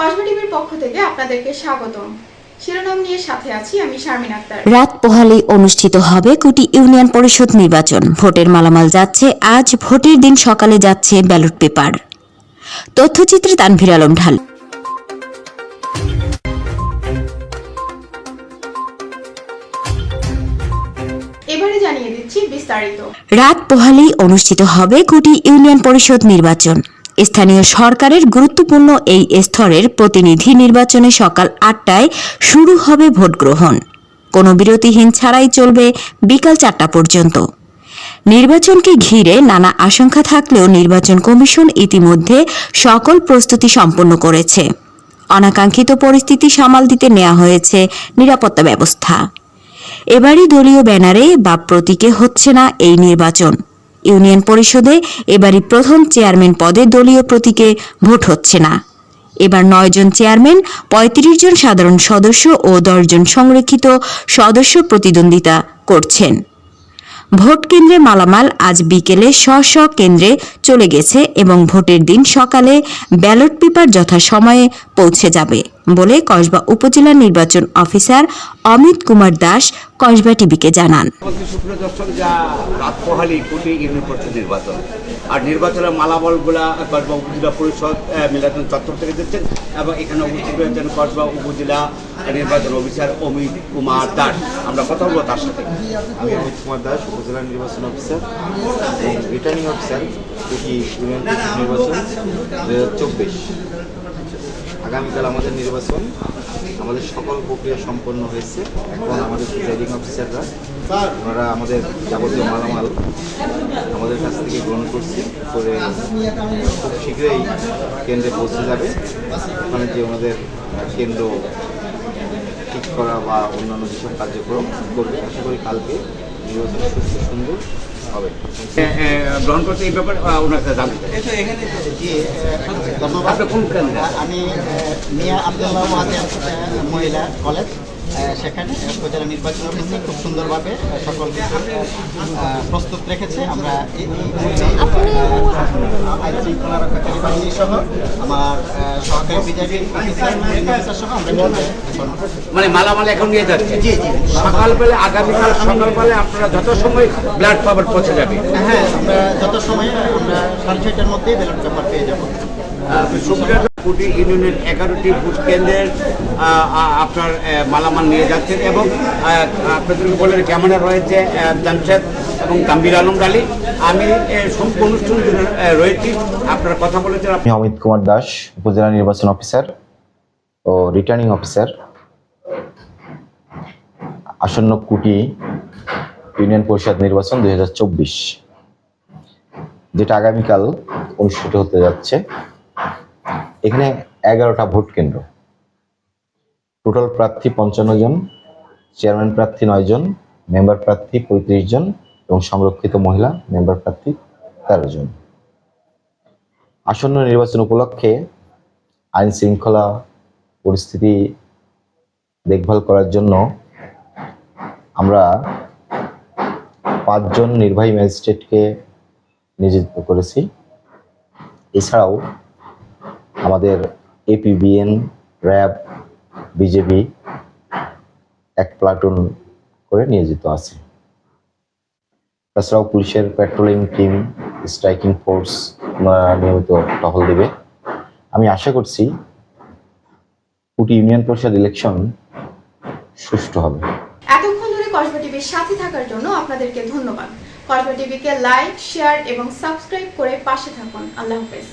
কসবা টিভির পক্ষ থেকে আপনাদেরকে স্বাগতম। শিরোনাম নিয়ে সাথে আছি আমি শারমিন আক্তার। রাত পোহালেই অনুষ্ঠিত হবে কুটি ইউনিয়ন পরিষদ নির্বাচন। ভোটের মালামাল যাচ্ছে আজ ভোটের দিন সকালে যাচ্ছে ব্যালট পেপার। তথ্যচিত্রে তানভীর আলম ঢাল। এবারে জানিয়ে দিচ্ছি বিস্তারিত। রাত পোহালেই অনুষ্ঠিত হবে কুটি ইউনিয়ন পরিষদ নির্বাচন। স্থানীয় সরকারের গুরুত্বপূর্ণ এই স্তরের প্রতিনিধি নির্বাচনে সকাল আটটায় শুরু হবে ভোট গ্রহণ কোনো বিরতিহীন ছাড়াই চলবে বিকাল চারটা পর্যন্ত। নির্বাচনকে ঘিরে নানা আশঙ্কা থাকলেও নির্বাচন কমিশন ইতিমধ্যে সকল প্রস্তুতি সম্পন্ন করেছে। অনাকাঙ্ক্ষিত পরিস্থিতি সামাল দিতে নেওয়া হয়েছে নিরাপত্তা ব্যবস্থা। এবারই দলীয় ব্যানারে বা প্রতীকে হচ্ছে না এই নির্বাচন। ইউনিয়ন পরিষদে এবারই প্রথম চেয়ারম্যান পদে দলীয় প্রতীকে ভোট হচ্ছে না। এবার নয়জন চেয়ারম্যান, পঁয়ত্রিশ জন সাধারণ সদস্য ও দশজন সংরক্ষিত সদস্য প্রতিদ্বন্দ্বিতা করছেন। ভোট কেন্দ্রে মালামাল আজ বিকেলে স্ব স্ব কেন্দ্রে চলে গেছে এবং ভোটের দিন সকালে ব্যালট পেপার যথাসময়ে পৌঁছে যাবে বলে কসবা উপজেলা নির্বাচন অফিসার অমিত কুমার দাস কসবা টিভিকে জানান। আর নির্বাচনের মালাবলগুলা কসবা উপজেলা পরিষদ মিলাদন চত্বর থেকে দিচ্ছেন এবং এখানে উপস্থিত রয়েছেন কসবা উপজেলা নির্বাচন অফিসার অমিত কুমার দাস। আমরা কথা বলব তার সাথে। আমি অমিত কুমার দাস, উপজেলা নির্বাচন অফিসার রিটার্নিং অফিসার নির্বাচন দু হাজার চব্বিশ। আগামীকাল আমাদের নির্বাচন। আমাদের সকল প্রক্রিয়া সম্পন্ন হয়েছে। এখন আমাদের প্রিজাইডিং অফিসাররা ওনারা আমাদের যাবতীয় মালামাল আমাদের কাছ থেকে গ্রহণ করছে করে খুব শীঘ্রই কেন্দ্রে পৌঁছে যাবে। ওখানে যে ওনাদের কেন্দ্র ঠিক করা বা অন্যান্য যেসব কার্যক্রম করবে আশা করি কালকে নির্বাচন সুস্থ সুন্দর হবে। গ্রহণ করতে এই ব্যাপারে ওনার কাছে জানতে ধন্যবাদ আমি মিয়া আব্দুল্লাহ মহিলা কলেজ। সেখানে উপজেলা নির্বাচন অফিসে খুব সুন্দরভাবে সকল কিছু প্রস্তুত রেখেছে। আমরা এই এই মুহূর্তে আহ, আইন শৃঙ্খলা রক্ষাকারী বাহিনী সহ আমার সহকারী বিজেপি অফিসার অফিসার সহ আমরা মানে মালামাল এখন নিয়ে যাচ্ছে? জি, জি। সকালবেলা আগামীকাল সকালবেলা আপনারা যত সময় ব্লাড পাবার পৌঁছে যাবে? হ্যাঁ আমরা যত সময় আমরা সাড়ে ছয়টার মধ্যেই ব্যালট পেপার পেয়ে যাব। কোটি ইউনিয়নের এগারোটি ভোট কেন্দ্রের আপনার মালামাল নিয়ে যাচ্ছেন এবং আপনাদের বলেন ক্যামেরা রয়েছে জামশেদ এবং তাম্বির আলম আলী আমি সম্পূর্ণ রয়েছি। আপনারা কথা বলেছেন। আমি অমিত কুমার দাস, উপজেলা নির্বাচন অফিসার ও রিটার্নিং অফিসার আসন্ন কুটি ইউনিয়ন পরিষদ নির্বাচন দুই হাজার চব্বিশ, যেটা আগামীকাল অনুষ্ঠিত হতে যাচ্ছে। এখানে এগারোটা ভোট কেন্দ্র। টোটাল প্রার্থী পঞ্চান্ন জন চেয়ারম্যান প্রার্থী নয় জন মেম্বার প্রার্থী পঁয়ত্রিশ জন এবং সংরক্ষিত মহিলা মেম্বার প্রার্থী তেরো জন। আসন্ন নির্বাচন উপলক্ষে আইন শৃঙ্খলা পরিস্থিতি দেখভাল করার জন্য আমরা পাঁচজন নির্বাহী ম্যাজিস্ট্রেটকে নিযুক্ত করেছি। এছাড়াও আমাদের এপিবিএন র্যাব বিজেপি এক প্লাটুন করে নিয়োজিত আছে। তাছাড়াও পুলিশের পেট্রোলিং টিম স্ট্রাইকিং ফোর্স নিয়মিত টহল দেবে। আমি আশা করছি কুটি ইউনিয়ন পরিষদ ইলেকশন সুষ্ঠু হবে। এতক্ষণ ধরে কসবা টিভির সাথে থাকার জন্য আপনাদেরকে ধন্যবাদ। কসবা টিভিকে লাইক শেয়ার এবং সাবস্ক্রাইব করে পাশে থাকুন। আল্লাহ হাফেজ।